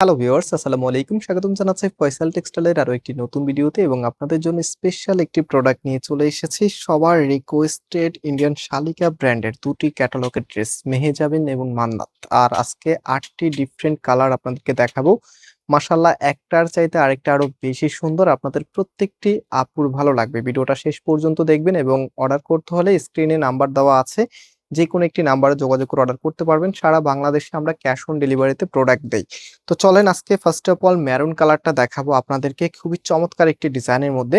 Hello viewers, আসসালামু আলাইকুম। স্বাগতম জানাচ্ছি ফয়সাল টেক্সটাইলের আরও একটি নতুন ভিডিওতে এবং আপনাদের জন্য স্পেশাল একটি প্রোডাক্ট নিয়ে চলে এসেছি। সবার রিকোয়েস্টেড ইন্ডিয়ান শালিকা ব্র্যান্ডের দুটি ক্যাটালগের ড্রেস মেহেজাবিন এবং মান্নাত। আর আজকে আটটি ডিফারেন্ট কালার আপনাদেরকে দেখাবো। মাসাল্লাহ একটার চাইতে আরেকটা আরও বেশি সুন্দর। আপনাদের প্রত্যেকটি আপুর ভালো লাগবে। ভিডিওটা শেষ পর্যন্ত দেখবেন এবং অর্ডার করতে হলে স্ক্রিনে নাম্বার দেওয়া আছে। যে কোনো একটি নাম্বারে যোগাযোগ করে অর্ডার করতে পারবেন। সারা বাংলাদেশে আমরা ক্যাশ অন ডেলিভারিতে প্রোডাক্ট দেই। তো চলেন আজকে ফার্স্ট অফ অল ম্যারুন কালারটা দেখাবো আপনাদেরকে। খুবই চমৎকার একটি ডিজাইনের মধ্যে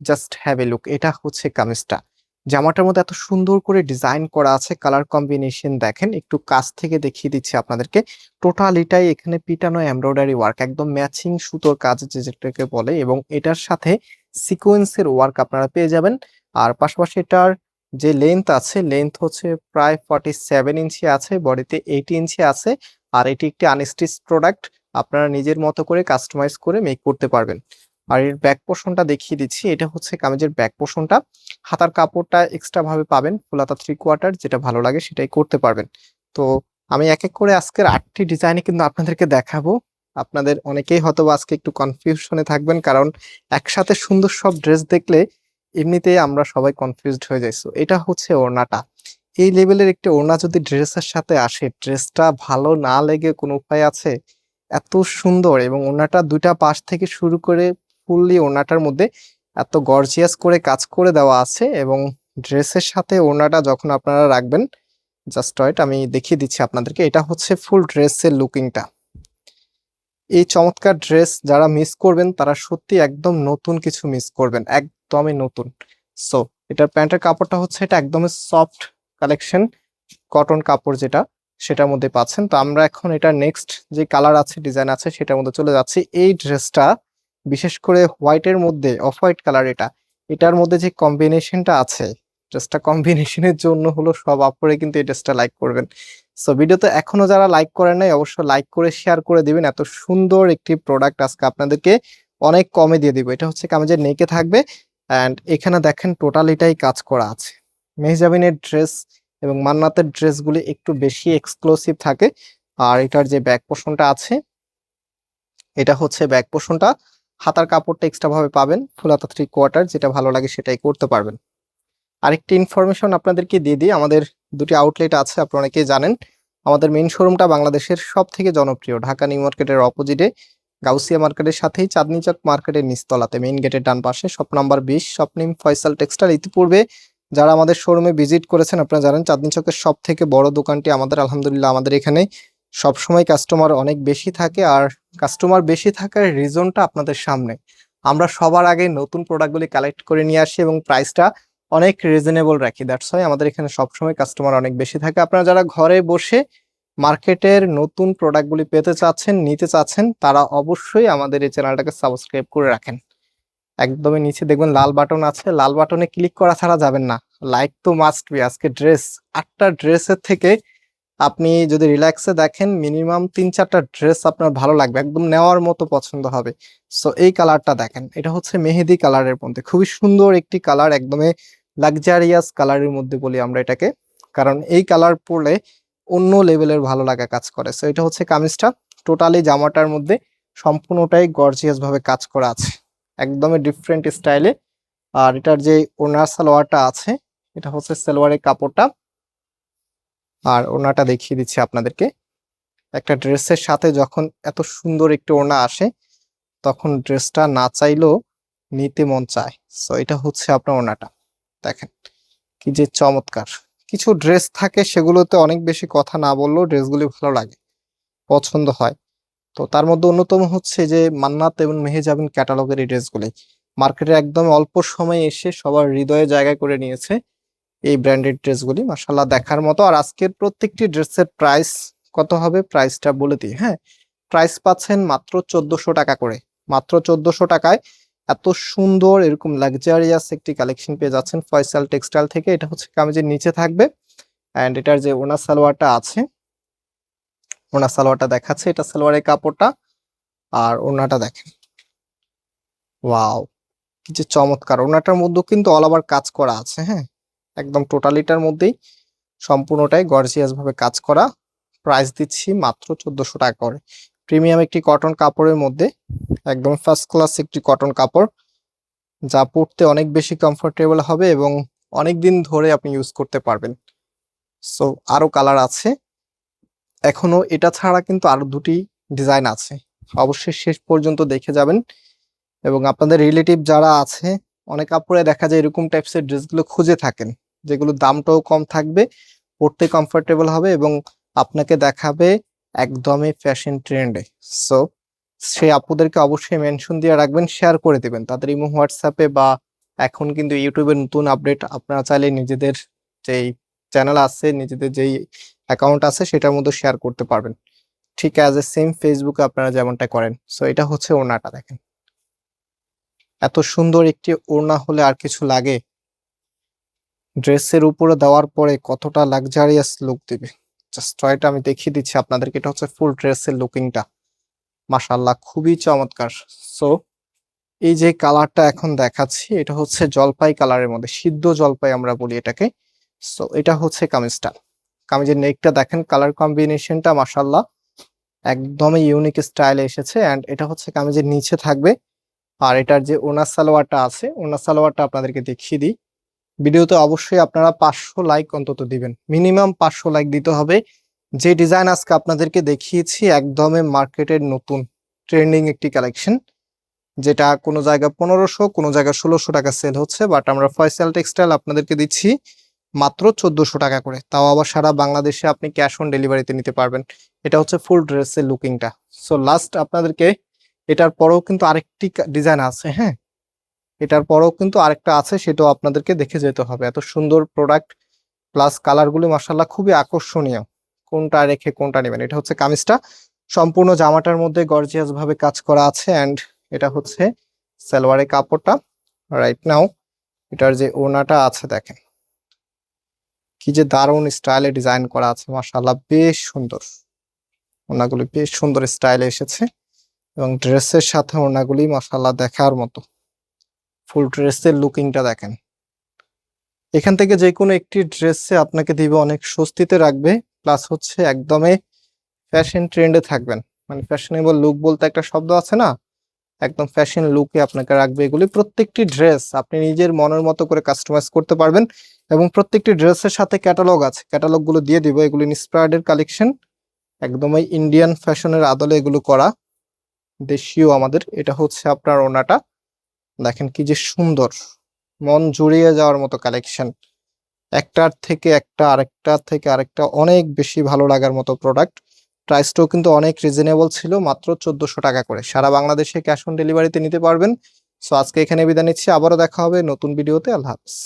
জাস্ট হ্যাভ এ লুক এটা হচ্ছে কামিজটা। জামাটার মধ্যে এত সুন্দর করে ডিজাইন করা আছে কালার কম্বিনেশন দেখেন, একটু কাছ থেকে দেখিয়ে দিচ্ছি আপনাদেরকে। টোটালিটাই এখানে পিটানো এমব্রয়ডারি ওয়ার্ক একদম ম্যাচিং সুতোর কাজ যেটাকে বলে, এবং এটার সাথে সিকোয়েন্সের ওয়ার্ক আপনারা পেয়ে যাবেন। আর পাশাপাশি এটার যে লেন্থ আছে লেন্থ হচ্ছে প্রায় ফর্টি সেভেন ইঞ্চি আছে বডিতে এইটি ইঞ্চি আছে, আর এটি একটি আনস্টিচ প্রোডাক্ট আপনারা নিজের মতো করে কাস্টমাইজ করে মেক করতে পারবেন। আর এর ব্যাক পোর্শনটা দেখিয়ে দিচ্ছি, এটা হচ্ছে কামিজের ব্যাক পোর্শনটা হাতার কাপড়টা এক্সট্রা ভাবে পাবেন, ফুলাতা থ্রি কোয়ার্টার যেটা ভালো লাগে সেটাই করতে পারবেন। তো আমি এক এক করে আজকের আটটি ডিজাইনে কিন্তু আপনাদেরকে দেখাবো। আপনাদের অনেকেই হয়তো আজকে একটু কনফিউশনে থাকবেন, কারণ একসাথে সুন্দর সব ড্রেস দেখলে এমনিতেই আমরা সবাই কনফিউজড হয়ে যাই। So, এটা হচ্ছে ওড়নাটা। এই লেভেলের একটি ওড়না যদি ড্রেসের সাথে আসে ড্রেসটা ভালো না লেগে কোনো উপায় আছে? এত সুন্দর এবং ওড়নাটা দুইটা পাশ থেকে শুরু করে ফুললি ওড়নাটার মধ্যে এত গর্জিয়াস করে কাজ করে দেওয়া আছে এবং ড্রেসের সাথে ওড়নাটা যখন আপনারা রাখবেন জাস্ট ওয়েট আমি দেখিয়ে দিচ্ছি আপনাদেরকে। এটা হচ্ছে ফুল ড্রেসের লুকিংটা এই চমৎকার ড্রেস যারা মিস করবেন তারা সত্যি একদম নতুন কিছু মিস করবেন। একদমই নতুন। সো এটার প্যান্টের কাপড়টা হচ্ছে এটা একদমই সফট কালেকশন কটন কাপড় যেটা, সেটার মধ্যে পাচ্ছেন। তো আমরা এখন এটা নেক্সট যে কালার আছে ডিজাইন আছে, সেটার মধ্যে চলে যাচ্ছি। এই ড্রেসটা বিশেষ করে হোয়াইটের মধ্যে অফ হোয়াইট কালার এটা, এটার মধ্যে যে কম্বিনেশনটা আছে ড্রেসটা কম্বিনেশনের জন্য হলো সব আপরে কিন্তু এই ড্রেসটা লাইক করবেন। সো ভিডিওতে এখনও যারা লাইক করেন নাই, অবশ্যই লাইক করে শেয়ার করে দিবেন। এত সুন্দর একটি প্রোডাক্ট আজকে আপনাদেরকে অনেক কমে দিয়ে দিব। এটা হচ্ছে কামিজের নেকে থাকবে। অ্যান্ড এখানে দেখেন টোটালিটাই কাজ করা আছে। মেহজাবিনের ড্রেস এবং মান্নাতের ড্রেসগুলি একটু বেশি এক্সক্লুসিভ থাকে। আর এটার যে ব্যাক পোর্শনটা আছে, এটা হচ্ছে ব্যাক পোর্শনটা হাতার কাপড়টা এক্সট্রা ভাবে পাবেন, ফুলাতা থ্রি কোয়ার্টার যেটা ভালো লাগে সেটাই করতে পারবেন। আরেকটি ইনফরমেশন আপনাদেরকে দিয়ে দিই, আমাদের দুটি আউটলেট আছে, আপনারা অনেকেই জানেন। আমাদের মেইন শোরুমটা বাংলাদেশের সব থেকে জনপ্রিয়, ঢাকা নিউ মার্কেটের অপোজিটে গাউসিয়া মার্কেটের সাথেই চাঁদনি চক মার্কেটের নিচতলাতে মেইন গেটের ডান পাশে শপ নাম্বার বিশ স্বপ্নিম ফয়সাল টেক্সটাইল ইতিপূর্বে যারা আমাদের শোরুমে ভিজিট করেছেন, আপনারা জানেন চাঁদনি চকের সব থেকে বড় দোকানটি আমাদের, আলহামদুলিল্লাহ, আমাদের এখানে সবসময় কাস্টমার অনেক বেশি থাকে আর কাস্টমার বেশি থাকার রিজনটা আপনাদের সামনে। আমরা সবার আগে নতুন প্রোডাক্টগুলি কালেক্ট করে নিয়ে আসি এবং প্রাইসটা অনেক রিজনেবল রাখি। দ্যাটস হয় আমাদের এখানে সবসময় কাস্টমার অনেক বেশি থাকে। আপনারা যারা ঘরে বসে মার্কেটের নতুন প্রোডাক্টগুলি পেতে চাচ্ছেন, নিতে চাচ্ছেন, তারা অবশ্যই আমাদের এই চ্যানেলটাকে সাবস্ক্রাইব করে রাখেন। একদমই নিচে দেখবেন লাল বাটন আছে। লাল বাটনে ক্লিক করা ছাড়া যাবেন না। লাইক তো মাস্ট বি আজকে ড্রেস আটটা ড্রেসের থেকে আপনি যদি রিল্যাক্সে দেখেন মিনিমাম তিন চারটা ড্রেস আপনার ভালো লাগবে। একদম নেওয়ার মতো পছন্দ হবে। সো এই কালারটা দেখেন। এটা হচ্ছে মেহেদি কালারের মধ্যে। খুবই সুন্দর একটি কালার একদমই লাক্সারিয়াস কালারের মধ্যে বলি আমরা এটাকে। কারণ এই কালার পরলে অন্য লেভেলের ভালো লাগা কাজ করে। সো এটা হচ্ছে কামিজটা। টোটালি জামাটার মধ্যে সম্পূর্ণটাই গর্জিয়াস ভাবে কাজ করা আছে। একদমই ডিফারেন্ট স্টাইলে আর এটার যে ওনার সালোয়ারটা আছে, এটা হচ্ছে সালোয়ারের কাপড়টা। আর ওনাটা দেখিয়ে দিচ্ছি আপনাদেরকে। একটা ড্রেসের সাথে যখন এত সুন্দর একটি ওড়না আসে, তখন ড্রেসটা না চাইলেও নিতে মন চায়। সো এটা হচ্ছে আপনার ওড়নাটা। দেখেন, কি যে চমৎকার। কিছু ড্রেস থাকে সেগুলোতে অনেক বেশি কথা না বললেও ড্রেসগুলি ভালো লাগে, পছন্দ হয়। তো তার মধ্যে অন্যতম হচ্ছে যে মান্নাত এবং মেহেজাবিন ক্যাটালগের এই ড্রেসগুলি মার্কেটে একদম অল্প সময়ে এসে সবার হৃদয়ে জায়গা করে নিয়েছে এই ব্র্যান্ডেড ড্রেসগুলি মাসাল্লাহ দেখার মতো। আর আজকের প্রত্যেকটি ড্রেসের প্রাইস কত হবে? প্রাইসটা বলে দিই হ্যাঁ? প্রাইস পাচ্ছেন মাত্র চোদ্দশো টাকা করে। মাত্র চোদ্দশো টাকায় এত সুন্দর, এরকম লাক্সারিয়াস একটি কালেকশন পেয়ে যাচ্ছেন ফয়সাল টেক্সটাইল থেকে। এটা হচ্ছে কামিজের নিচে থাকবে। অ্যান্ড এটার যে ওনা সালোয়ারটা আছে ওনা সালোয়ারটা দেখাচ্ছে। এটা সালোয়ারের কাপড়টা আর ওনাটা দেখেন। ওয়াও কি যে চমৎকার। ওনাটার মধ্যেও কিন্তু অল ওভার কাজ করা আছে হ্যাঁ? একদম টোটালিটার মধ্যেই সম্পূর্ণটাই গর্জিয়াস ভাবে কাজ করা। প্রাইস দিচ্ছি মাত্র চোদ্দশো টাকা করে। প্রিমিয়াম একটি কটন কাপড়ের মধ্যে, একদম ফার্স্ট ক্লাস একটি কটন কাপড়, যা পরতে অনেক বেশি কমফোর্টেবল হবে এবং অনেক দিন ধরে আপনি ইউজ করতে পারবেন। সো আরও কালার আছে। এখনও এটা ছাড়া কিন্তু আরও দুটি ডিজাইন আছে। অবশ্যই শেষ পর্যন্ত দেখে যাবেন এবং আপনাদের রিলেটিভ যারা আছে, অনেক কাপড়ে দেখা যায় এরকম টাইপসের ড্রেসগুলো খুঁজে থাকেন যেগুলো দামটাও কম থাকবে, পরতে কমফোর্টেবল হবে এবং আপনাকে দেখাবে একদমই ফ্যাশন ট্রেন্ডে সো সেই আপুদেরকে অবশ্যই মেনশন দিয়ে রাখবেন শেয়ার করে দিবেন। তাদের ইমো হোয়াটসঅ্যাপে বা এখন কিন্তু ইউটিউবের নতুন আপডেট আপনারা চাইলে নিজেদের যেই চ্যানেল আছে, নিজেদের যেই অ্যাকাউন্ট আছে, সেটার মধ্যে শেয়ার করতে পারবেন। ঠিক অ্যাজ এ সেম ফেসবুকে আপনারা যেমনটা করেন। সো এটা হচ্ছে ওড়নাটা দেখেন। এত সুন্দর একটি ওড়না হলে আর কিছু লাগে। ড্রেসের উপরে দেওয়ার পরে কতটা লাক্সারিয়াস লুক দিবে। জাস্ট ট্রাইটা আমি দেখিয়ে দিচ্ছি আপনাদেরকে। এটা হচ্ছে ফুল ড্রেসের লুকিংটা মাশাল্লাহ খুবই চমৎকার। সো এই যে কালারটা এখন দেখাচ্ছি, এটা হচ্ছে জলপাই কালারের মধ্যে, সিদ্ধ জলপাই আমরা বলি এটাকে। সো এটা হচ্ছে কামিজটা। কামিজের নেকটা দেখেন কালার কম্বিনেশনটা মাশাল্লাহ একদমই ইউনিক স্টাইলে এসেছে। অ্যান্ড এটা হচ্ছে কামিজের নিচে থাকবে। আর এটার যে ওনার সালোয়ারটা আছে, ওনার সালোয়ারটা আপনাদেরকে দেখিয়ে দিই। ভিডিওতে অবশ্যই আপনারা পাঁচশো লাইক অন্তত দিবেন। মিনিমাম পাঁচশো লাইক দিতে হবে। যে ডিজাইন আজকে আপনাদেরকে দেখিয়েছি, একদমই মার্কেটের নতুন ট্রেন্ডিং একটি কালেকশন যেটা কোনো জায়গায় পনেরোশো, কোনো জায়গায় ষোলোশো টাকা সেল হচ্ছে বাট আমরা ফয়সাল টেক্সটাইল আপনাদেরকে দিচ্ছি মাত্র চোদ্দশো টাকা করে। তাও আবার সারা বাংলাদেশে আপনি ক্যাশ অন ডেলিভারিতে নিতে পারবেন। এটা হচ্ছে ফুল ড্রেসের লুকিংটা সো লাস্ট আপনাদেরকে, এটার পরেও কিন্তু আরেকটি ডিজাইন আছে হ্যাঁ? এটার পরেও কিন্তু আরেকটা আছে, সেটাও আপনাদেরকে দেখে যেতে হবে। এত সুন্দর প্রোডাক্ট প্লাস কালারগুলো মাসাল্লাহ খুবই আকর্ষণীয়। কোনটা রেখে কোনটা নেবেন? এটা হচ্ছে কামিজটা। সম্পূর্ণ জামাটার মধ্যে গর্জিয়াস ভাবে কাজ করা আছে অ্যান্ড এটা হচ্ছে সালোয়ারের কাপড়টা। রাইট নাও এটার যে ওনাটা আছে দেখেন। কি যে দারুণ স্টাইলে ডিজাইন করা আছে মাসাল্লাহ বেশ সুন্দর। ওনাগুলি বেশ সুন্দর স্টাইলে এসেছে এবং ড্রেসের সাথে ওনাগুলি মাসাল্লাহ দেখার মতো। ফুল ড্রেসের লুকিংটা দেখেন। এখান থেকে যে কোনো একটি ড্রেসে আপনাকে দিবে অনেক স্বস্তিতে রাখবে, প্লাস হচ্ছে একদমই ফ্যাশন ট্রেন্ডে থাকবেন। মানে ফ্যাশনেবল লুক বলতে একটা শব্দ আছে না? একদম ফ্যাশন লুকে আপনাকে রাখবে এগুলি। প্রত্যেকটি ড্রেস আপনি নিজের মনের মতো করে কাস্টমাইজ করতে পারবেন এবং প্রত্যেকটি ড্রেসের সাথে ক্যাটালগ আছে। ক্যাটালগগুলো দিয়ে দিব এগুলি ইন্সপায়ার্ডের কালেকশন। একদমই ইন্ডিয়ান ফ্যাশনের আদলে এগুলো করা। দেশীয় আমাদের, এটা হচ্ছে আপনার ওনাটা। দেখেন কি যে সুন্দর। মন জুড়িয়ে যাওয়ার মতো কালেকশন একটার থেকে একটা, আরেকটার থেকে আরেকটা অনেক বেশি ভালো লাগার মতো প্রোডাক্ট প্রাইসটাও কিন্তু অনেক রিজনেবল ছিল, মাত্র চোদ্দশো টাকা করে। সারা বাংলাদেশে ক্যাশ অন ডেলিভারিতে নিতে পারবেন। সো আজকে এখানে বিদায় নিচ্ছি। আবারও দেখা হবে নতুন ভিডিওতে আল্লাহ হাফিজ।